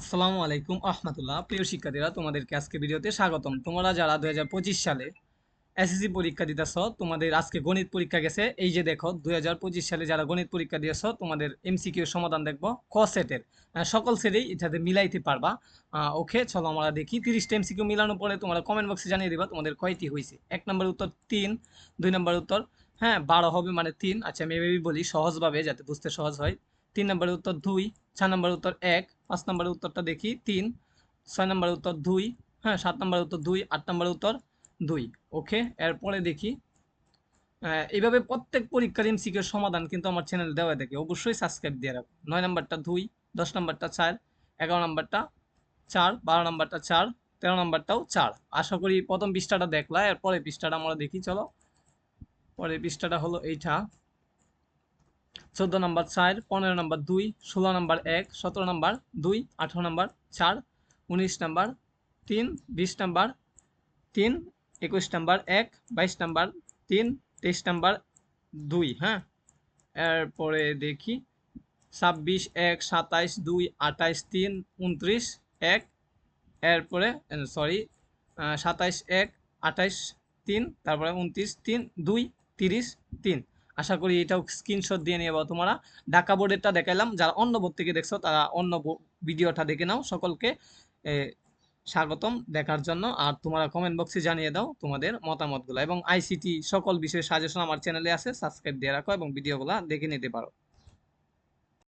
আসসালামু আলাইকুম আহমতুল্লাহ প্রিয় শিক্ষার্থীরা, তোমাদেরকে আজকে ভিডিওতে স্বাগতম। তোমরা যারা দুই হাজার পঁচিশ সালে এসএসসি পরীক্ষা দিতেছ, তোমাদের আজকে গণিত পরীক্ষা গেছে। এই যে দেখো, দুই হাজার পঁচিশ সালে যারা গণিত পরীক্ষা দিয়েছ, তোমাদের এমসিকিউ সমাধান দেখব ক সেটের সকল সেটেই এটাতে মিলাইতে পারবা। ওকে চলো আমরা দেখি। তিরিশটা এমসিকিউ মিলানোর পরে তোমরা কমেন্ট বক্সে জানিয়ে দিবা তোমাদের কয়টি হয়েছে এক নম্বর উত্তর তিন, দুই নম্বর উত্তর হ্যাঁ বারো হবে মানে তিন। আচ্ছা আমি এভাবেই বলি সহজভাবে যাতে বুঝতে সহজ হয়। তিন নম্বরের উত্তর দুই, চার নম্বরের উত্তর এক, পাঁচ নম্বরের উত্তরটা দেখি তিন, ছয় নম্বরের উত্তর দুই হ্যাঁ সাত নম্বরের উত্তর দুই, আট নম্বরের উত্তর দুই। ওকে এরপরে দেখি। এইভাবে প্রত্যেক পরীক্ষার এমসিকিউ সমাধান কিন্তু আমার চ্যানেল দেওয়া থাকে। অবশ্যই সাবস্ক্রাইব দিয়ে রাখো। নয় নম্বরটা দুই, দশ নম্বরটা চার, এগারো নম্বরটা চার, বারো নম্বরটা চার, তেরো নম্বরটাও চার। আশা করি প্রথম পৃষ্ঠাটা দেখলা এরপরে পৃষ্ঠাটা আমরা দেখি, চলো। পরের পৃষ্ঠাটা হলো এইটা। চোদ্দ নম্বর চার, পনেরো নম্বর দুই, ষোলো নম্বর এক, সতেরো নম্বর দুই, আঠেরো নম্বর চার, উনিশ নম্বর তিন, বিশ নম্বর তিন, একুশ নম্বর এক, বাইশ নম্বর তিন, তেইশ নম্বর দুই হ্যাঁ? এরপরে দেখি, ছাব্বিশ, এক, সাতাইশ, দুই, আঠাইশ, তিন, উনত্রিশ, এক, এরপরে সরি সাতাইশ, এক, আঠাইশ, তিন, তারপরে উনত্রিশ, তিন, দুই, তিরিশ, তিন। আশা করি এটাও স্ক্রিনশট দিয়ে নিয়ে যাব তোমরা ঢাকা বোর্ডেরটা দেখাইলাম। যারা অন্য বোর্ড থেকে দেখছ, তারা অন্য ভিডিওটা দেখে নাও। সকলকে স্বাগতম দেখার জন্য। আর তোমরা কমেন্ট বক্সে জানিয়ে দাও তোমাদের মতামতগুলো। এবং আইসিটি সকল বিষয়ে সাজেশন আমার চ্যানেলে আছে সাবস্ক্রাইব দিয়ে রাখো এবং ভিডিওগুলো দেখে নিতে পারো।